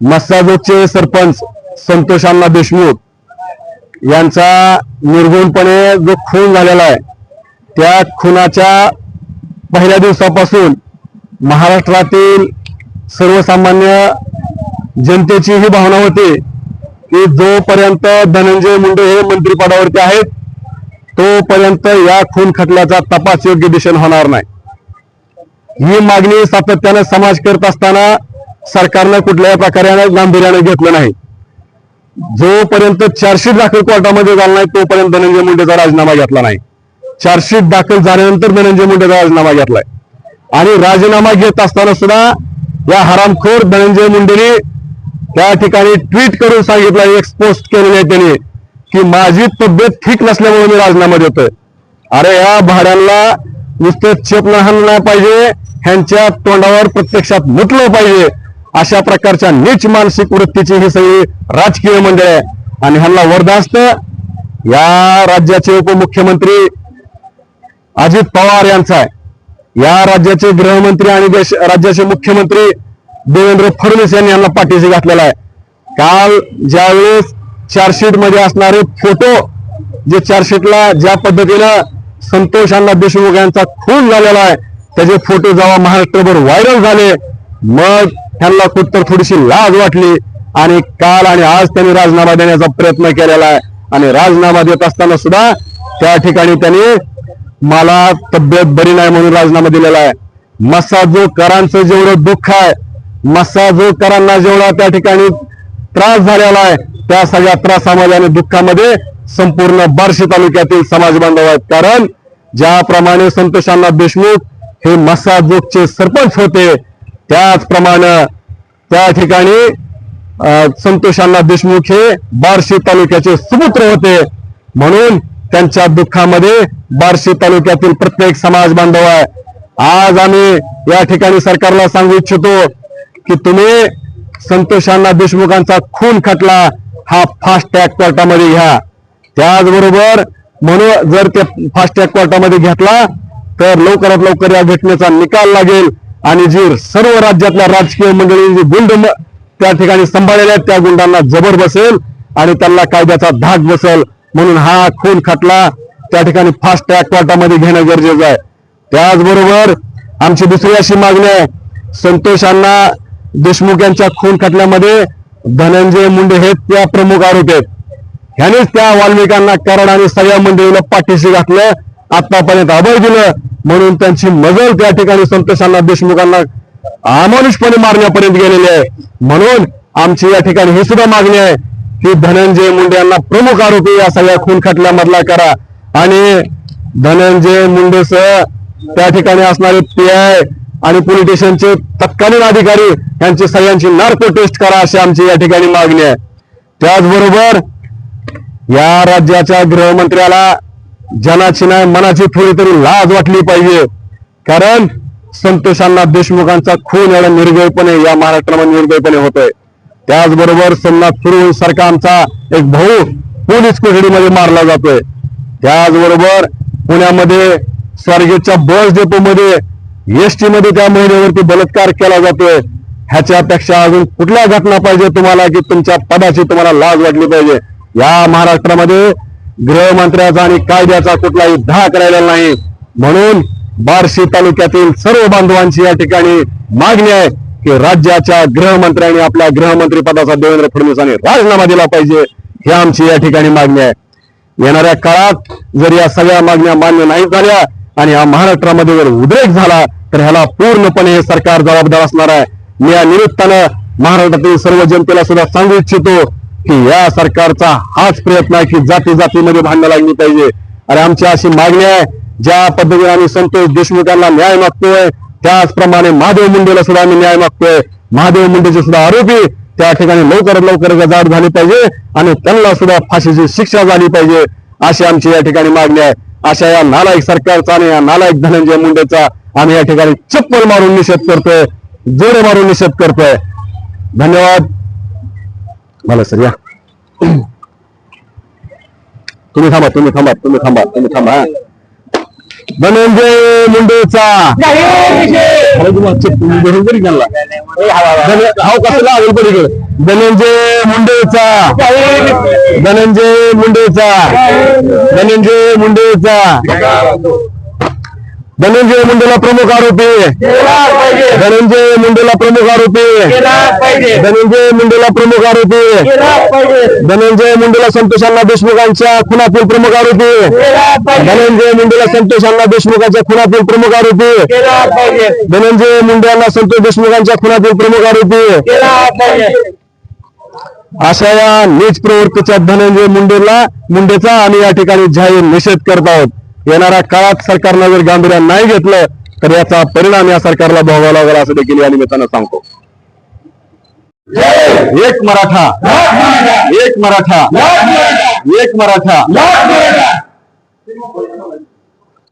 मस्साजोगचे सरपंच संतोष अण्णा देशमुख यांचा निर्गुणपणे जो खून झालेला आहे त्या खुनाच्या पहिल्या दिवसापासून महाराष्ट्रातील सर्वसामान्य जनतेची ही भावना होती की जोपर्यंत धनंजय मुंडे हे मंत्रिपदावरती आहेत तोपर्यंत या खून खटल्याचा तपास योग्य दिशेने होणार नाही. ही मागणी सातत्याने समाज करत असताना सरकारनं कुठल्याही प्रकारे गांभीर्याने घेतलं नाही. जोपर्यंत चार्जशीट दाखल कोर्टामध्ये झाला नाही तोपर्यंत धनंजय मुंडेचा राजीनामा घेतला नाही. चार्जशीट दाखल झाल्यानंतर धनंजय मुंडेचा राजीनामा घेतलाय. आणि राजीनामा घेत असताना सुद्धा या हरामखोर धनंजय मुंडेने त्या ठिकाणी ट्विट करून सांगितलं एक पोस्ट केलेली आहे त्यांनी की माझी तब्येत ठीक नसल्यामुळे मी राजीनामा देतोय. अरे या भाड्यांना नुसतं चेप हाणलं नाही पाहिजे ह्यांच्या तोंडावर प्रत्यक्षात मुटलं पाहिजे अशा प्रकारच्या नीच मानसिक वृत्तीची ही सगळी राजकीय मंडळ आहे. आणि ह्यांना वरदास्त या राज्याचे उपमुख्यमंत्री अजित पवार यांचा आहे. या राज्याचे गृहमंत्री आणि देश राज्याचे मुख्यमंत्री देवेंद्र फडणवीस यांनी यांना पाठीशी घातलेला आहे. काल ज्यावेळेस चार्जशीटमध्ये असणारे फोटो जे चार्जशीटला ज्या पद्धतीनं संतोष अण्णा देशमुख यांचा खून झालेला आहे त्याचे फोटो जेव्हा महाराष्ट्रभर व्हायरल झाले मग त्यांना कुठतर थोडीशी लाज वाटली. आणि काल आणि आज त्यांनी राजीनामा देण्याचा प्रयत्न केलेला आहे. आणि राजीनामा देत असताना सुद्धा त्या ठिकाणी त्यांनी मला तब्येत बरी नाही म्हणून राजीनामा दिलेला आहे. मसाजोकरांचं जेवढं दुःख आहे मसाजोकरांना जेवढा त्या ठिकाणी त्रास झालेला आहे त्या सगळ्या त्रासामध्ये आणि दुःखामध्ये संपूर्ण बार्शी तालुक्यातील समाज बांधव आहेत. कारण ज्याप्रमाणे संतोषांना देशमुख हे मसाजोगचे सरपंच होते. त्याचप्रमाणे त्या ठिकाणी संतोषांना देशमुख हे बार्शी तालुक्याचे सुपुत्र होते. म्हणून त्यांच्या दुःखामध्ये बार्शी तालुक्यातील प्रत्येक समाज बांधव आहे. आज आम्ही या ठिकाणी सरकारला सांगू इच्छितो की तुम्ही संतोषांना देशमुखांचा खून खटला हा फास्ट ट्रॅक कोर्टामध्ये घ्या. त्याचबरोबर म्हणून जर ते फास्ट ट्रॅक कोर्टामध्ये घेतला तर लवकरात लवकर या घटनेचा निकाल लागेल आणि जी सर्व राज्यातल्या राजकीय मंडळी जी गुंड त्या ठिकाणी सांभाळलेल्या आहेत त्या गुंडांना जबर बसेल आणि त्यांना कायद्याचा धाक बसेल. म्हणून हा खून खटला त्या ठिकाणी फास्ट ट्रॅक कोर्टामध्ये घेणं गरजेचं आहे. त्याचबरोबर आमची दुसरी अशी मागणी आहे संतोषांना देशमुख यांच्या खून खटल्यामध्ये धनंजय मुंडे हे त्या प्रमुख आरोपी आहेत. ह्यानेच त्या वाल्मिकांना कारण आणि सगळ्या मंडळीला पाठीशी घातलं. आतापर्यंत अभय दिलं. म्हणून त्यांची मजल त्या ठिकाणी संतोषांना देशमुखांना अमानुषपणे मारण्यापर्यंत गेलेली आहे. म्हणून आमची या ठिकाणी ही सुद्धा मागणी आहे की धनंजय मुंडे यांना प्रमुख आरोपी या सगळ्या खून खटल्यामधला करा. आणि धनंजय मुंडेसह त्या ठिकाणी असणारे पी आणि पोलीस स्टेशनचे तत्कालीन अधिकारी यांची सगळ्यांची नार्को टेस्ट करा अशी आमची या ठिकाणी मागणी आहे. त्याचबरोबर या राज्याच्या गृहमंत्र्याला जनाची नाही मनाची थोडी तरी लाज वाटली पाहिजे. कारण संतोषांना देशमुखांचा खून एवढा निर्भयपणे या महाराष्ट्रामध्ये निर्भयपणे होतोय. त्याचबरोबर सोमनाथ सुरू सारखा आमचा एक भाऊ पोलीस कोठडीमध्ये मारला जातोय. त्याचबरोबर पुण्यामध्ये स्वारगेटच्या बस डेपोमध्ये एसटी मध्ये त्या महिलेवरती बलात्कार केला जातोय. ह्याच्यापेक्षा अजून कुठल्या घटना पाहिजे तुम्हाला की तुमच्या पदाची तुम्हाला लाज वाटली पाहिजे? या महाराष्ट्रामध्ये गृहमंत्र्याचा आणि कायद्याचा कुठलाही धाक राहिलेला नाही. म्हणून बार्शी तालुक्यातील सर्व बांधवांची या ठिकाणी मागणी आहे की राज्याच्या गृहमंत्र्यांनी आपल्या गृहमंत्री पदाचा देवेंद्र फडणवीसांनी राजीनामा दिला पाहिजे ही आमची या ठिकाणी मागणी आहे. येणाऱ्या काळात जर या सगळ्या मागण्या मान्य नाही झाल्या आणि या महाराष्ट्रामध्ये जर उद्रेक झाला तर ह्याला पूर्णपणे हे सरकार जबाबदार असणार आहे. मी या निमित्तानं महाराष्ट्रातील सर्व जनतेला सुद्धा सांगू इच्छितो की या सरकारचा हाच प्रयत्न आहे की जाती जातीमध्ये भांडणं लागली पाहिजे. आणि आमची अशी मागणी आहे ज्या पद्धतीने आम्ही संतोष देशमुखांना न्याय मागतोय त्याचप्रमाणे महादेव मुंडेला सुद्धा आम्ही न्याय मागतोय. महादेव मुंडेचे सुद्धा आरोपी त्या ठिकाणी लवकरात लवकर गजाड झाली पाहिजे आणि त्यांना सुद्धा फाशीची शिक्षा झाली पाहिजे अशी आमची या ठिकाणी मागणी आहे. अशा या नालायक सरकारचा आणि या नालायक धनंजय मुंडेचा आम्ही या ठिकाणी चप्पल मारून निषेध करतोय जोरे मारून निषेध करतोय. धन्यवाद. मला सर या तुम्ही थांबा तुम्ही थांबा तुम्ही थांबा तुम्ही थांबा. धनंजय मुंडेचा घालला हाव कसं लागेल पलीकडे धनंजय मुंडेचा धनंजय मुंडेचा धनंजय मुंडेचा धनंजय मुंडेला प्रमुख आरोपी धनंजय मुंडेला प्रमुख आरोपी धनंजय मुंडेला प्रमुख आरोपी धनंजय मुंडेला संतोष अण्णा देशमुखांच्या खुनातील प्रमुख आरोपी धनंजय मुंडेला संतोष अण्णा देशमुखांच्या खुनातील प्रमुख आरोपी धनंजय मुंडे यांना संतोष देशमुखांच्या खुनातील प्रमुख आरोपी अशा या नीच प्रवृत्तीच्या धनंजय मुंडेला मुंडेचा आम्ही या ठिकाणी जाहीर निषेध करत आहोत. येणाऱ्या काळात सरकारनं जर गांभीर्यान नाही घेतलं तर याचा परिणाम या सरकारला भोगावा लागेल असं देखील या निमित्तानं सांगतो. एक मराठा एक मराठा एक मराठा.